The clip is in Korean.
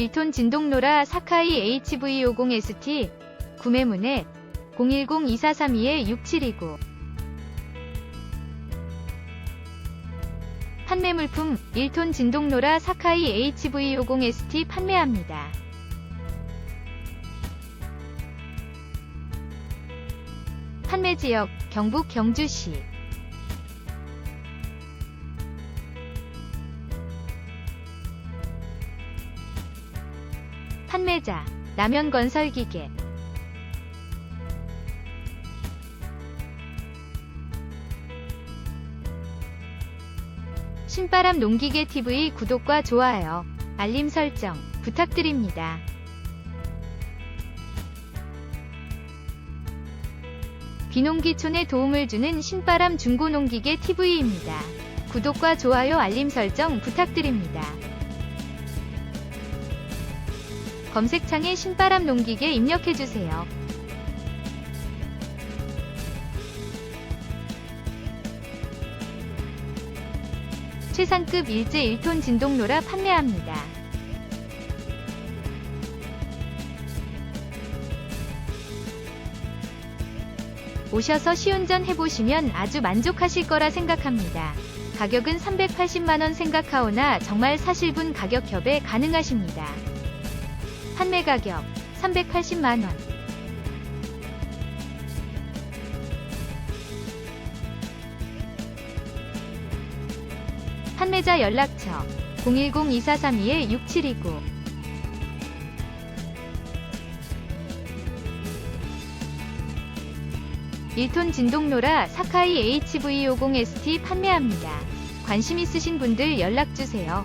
1톤 진동로라 사카이 HV50ST 구매문의 010-2432-6729 판매 물품 1톤 진동로라 사카이 HV50ST 판매합니다. 판매 지역 경북 경주시 판매자 남현건설기계 신바람 농기계 TV 구독과 좋아요, 알림 설정 부탁드립니다. 비농기촌에 도움을 주는 신바람 중고농기계 TV입니다. 구독과 좋아요 알림 설정 부탁드립니다. 검색창에 신바람 농기계 입력해주세요. 최상급 일제 1톤 진동로라 판매합니다. 오셔서 시운전 해보시면 아주 만족하실 거라 생각합니다. 가격은 380만원 생각하오나 정말 사실분 가격 협에 가능하십니다. 판매 가격 380만원 판매자 연락처 010-2432-6729 1톤 진동로라 사카이 HV50ST 판매합니다. 관심 있으신 분들 연락주세요.